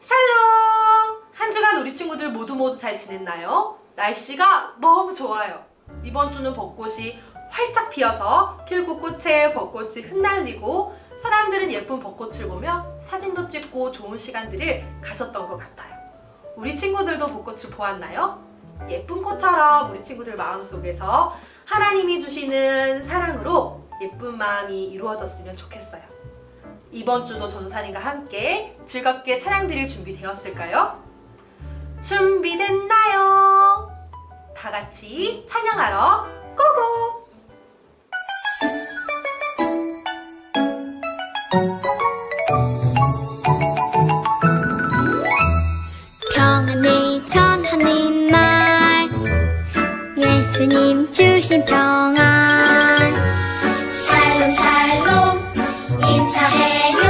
샬롬! 한 주간 우리 친구들 모두 모두 잘 지냈나요? 날씨가 너무 좋아요. 이번 주는 벚꽃이 활짝 피어서 길곳곳에 벚꽃이 흩날리고 사람들은 예쁜 벚꽃을 보며 사진도 찍고 좋은 시간들을 가졌던 것 같아요. 우리 친구들도 벚꽃을 보았나요? 예쁜 꽃처럼 우리 친구들 마음속에서 하나님이 주시는 사랑으로 예쁜 마음이 이루어졌으면 좋겠어요. 이번 주도 전도사님과 함께 즐겁게 찬양 드릴 준비 되었을까요? 준비됐나요? 다 같이 찬양하러 고고! 주신 평안. 샬롬 샬롬 인사해요.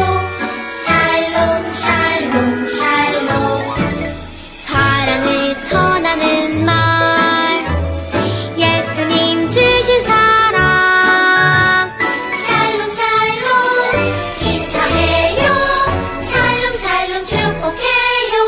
샬롬 샬롬 샬롬. 사랑을 전하는 말. 예수님 주신 사랑. 샬롬 샬롬 인사해요. 샬롬 샬롬 축복해요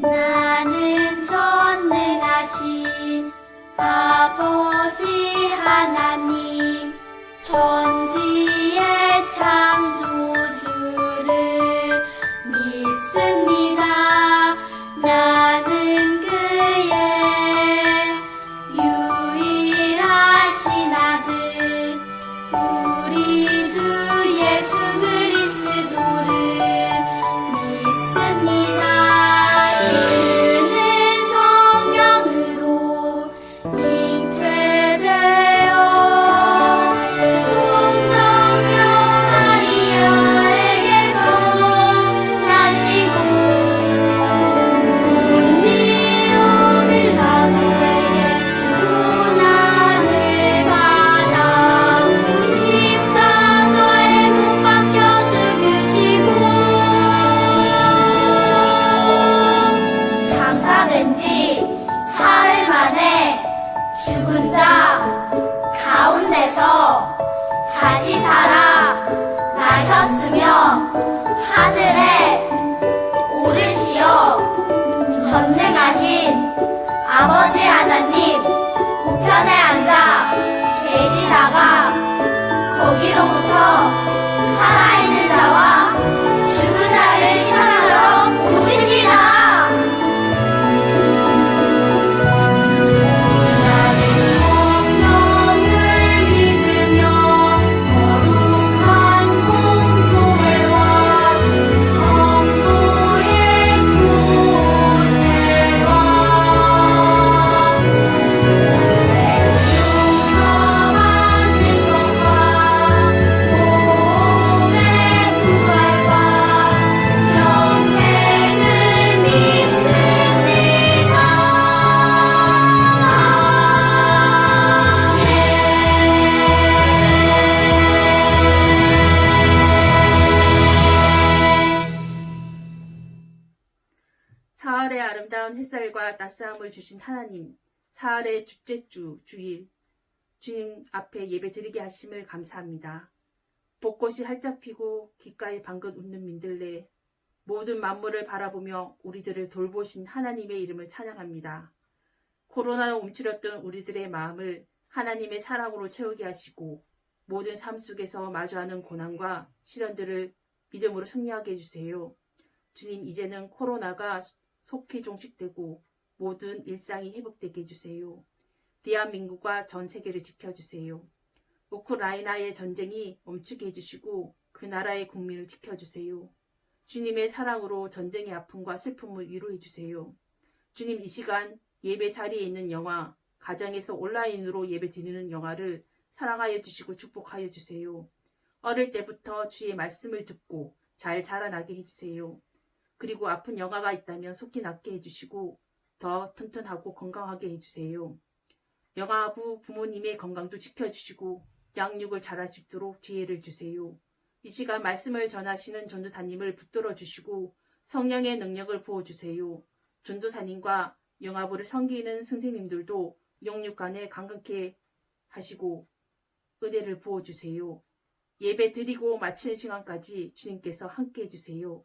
나는 전능하신 아버지 하나님 전지의 창조 햇살과 따스함을 주신 하나님, 사흘의 둘째 주, 주일, 주님 앞에 예배 드리게 하심을 감사합니다. 벚꽃이 활짝 피고 귓가에 방긋 웃는 민들레, 모든 만물을 바라보며 우리들을 돌보신 하나님의 이름을 찬양합니다. 코로나로 움츠렸던 우리들의 마음을 하나님의 사랑으로 채우게 하시고 모든 삶 속에서 마주하는 고난과 시련들을 믿음으로 승리하게 해주세요. 주님, 이제는 코로나가 속히 종식되고 모든 일상이 회복되게 해주세요. 대한민국과 전 세계를 지켜주세요. 우크라이나의 전쟁이 멈추게 해주시고 그 나라의 국민을 지켜주세요. 주님의 사랑으로 전쟁의 아픔과 슬픔을 위로해주세요. 주님 이 시간 예배 자리에 있는 영화, 가정에서 온라인으로 예배 드리는 영화를 사랑하여 주시고 축복하여 주세요. 어릴 때부터 주의 말씀을 듣고 잘 자라나게 해주세요. 그리고 아픈 영아가 있다면 속히 낫게 해주시고 더 튼튼하고 건강하게 해주세요. 영아부 부모님의 건강도 지켜주시고 양육을 잘할 수 있도록 지혜를 주세요. 이 시간 말씀을 전하시는 전도사님을 붙들어 주시고 성령의 능력을 부어 주세요. 전도사님과 영아부를 섬기는 선생님들도 영육간에 강건케 하시고 은혜를 부어 주세요. 예배 드리고 마치는 시간까지 주님께서 함께 해 주세요.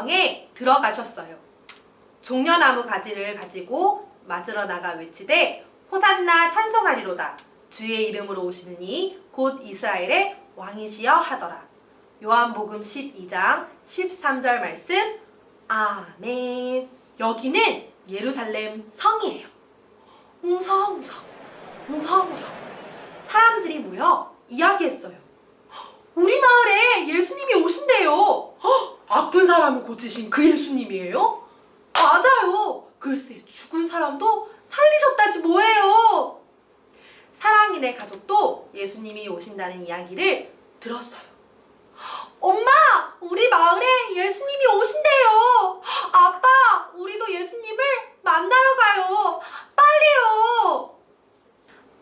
성에 들어가셨어요. 종려나무 가지를 가지고 맞으러 나가 외치되 호산나 찬송하리로다. 주의 이름으로 오시느니 곧 이스라엘의 왕이시여 하더라. 요한복음 12장 13절 말씀. 아멘. 여기는 예루살렘 성이에요. 웅성웅성, 웅성웅성. 사람들이 모여 이야기했어요. 우리 마을에 예수님이 오신 고치신 그 예수님이에요? 맞아요. 글쎄 죽은 사람도 살리셨다지 뭐예요. 사랑인의 가족도 예수님이 오신다는 이야기를 들었어요. 엄마, 우리 마을에 예수님이 오신대요. 아빠, 우리도 예수님을 만나러 가요. 빨리요.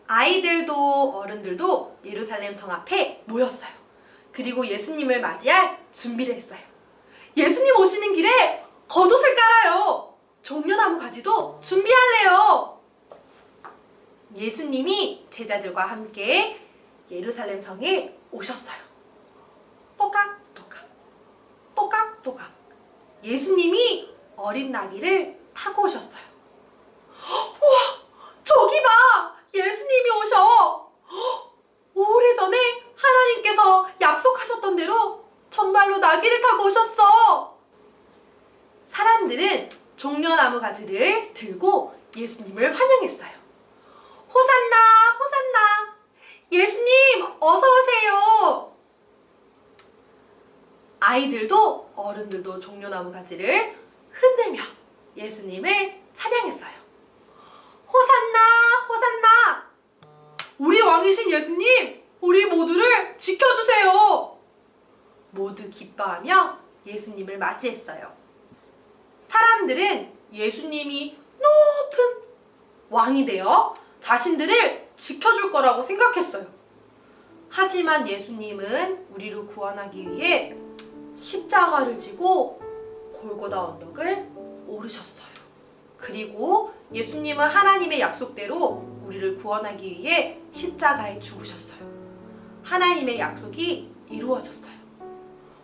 아이들도 어른들도 예루살렘 성 앞에 모였어요. 그리고 예수님을 맞이할 준비를 했어요. 예수님 오시는 길에 겉옷을 깔아요. 종려나무 가지도 준비할래요. 예수님이 제자들과 함께 예루살렘 성에 오셨어요. 또각또각, 또각또각. 예수님이 어린 나귀를 타고 오셨어요. 우와, 저기 봐! 예수님이 오셔! 오래전에 하나님께서 약속하셨던 대로 정말로 나귀를 타고 오셨어! 사람들은 종려나무 가지를 들고 예수님을 환영했어요. 호산나, 호산나! 예수님, 어서 오세요! 아이들도 어른들도 종려나무 가지를 흔들며 예수님을 찬양했어요. 호산나, 호산나! 우리 왕이신 예수님, 우리 모두를 지켜주세요! 모두 기뻐하며 예수님을 맞이했어요. 사람들은 예수님이 높은 왕이 되어 자신들을 지켜줄 거라고 생각했어요. 하지만 예수님은 우리를 구원하기 위해 십자가를 지고 골고다 언덕을 오르셨어요. 그리고 예수님은 하나님의 약속대로 우리를 구원하기 위해 십자가에 죽으셨어요. 하나님의 약속이 이루어졌어요.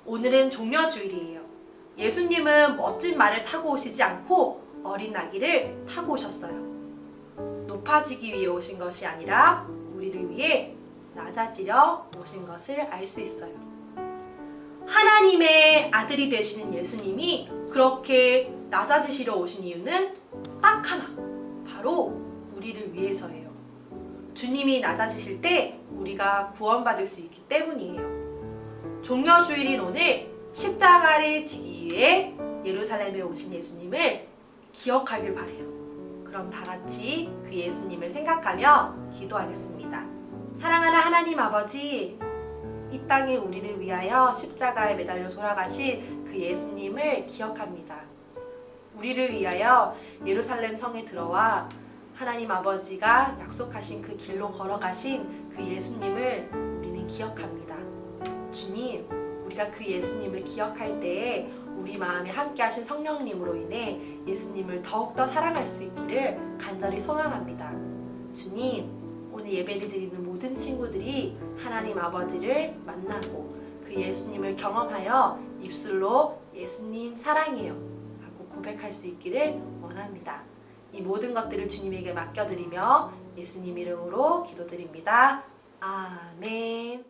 오늘은 종려주일이에요. 예수님은 멋진 말을 타고 오시지 않고 어린 나귀를 타고 오셨어요. 높아지기 위해 오신 것이 아니라 우리를 위해 낮아지려 오신 것을 알 수 있어요. 하나님의 아들이 되시는 예수님이 그렇게 낮아지시려 오신 이유는 딱 하나. 바로 우리를 위해서예요. 주님이 낮아지실 때 우리가 구원받을 수 있기 때문이에요. 종려주일인 오늘 십자가를 지기 위해 예루살렘에 오신 예수님을 기억하길 바래요. 그럼 다 같이 그 예수님을 생각하며 기도하겠습니다. 사랑하는 하나님 아버지, 이 땅에 우리를 위하여 십자가에 매달려 돌아가신 그 예수님을 기억합니다. 우리를 위하여 예루살렘 성에 들어와 하나님 아버지가 약속하신 그 길로 걸어가신 그 예수님을 우리는 기억합니다. 주님, 우리가 그 예수님을 기억할 때에 우리 마음에 함께 하신 성령님으로 인해 예수님을 더욱더 사랑할 수 있기를 간절히 소망합니다. 주님, 오늘 예배를 드리는 모든 친구들이 하나님 아버지를 만나고 그 예수님을 경험하여 입술로 예수님 사랑해요 하고 고백할 수 있기를 원합니다. 이 모든 것들을 주님에게 맡겨드리며 예수님 이름으로 기도드립니다. 아멘.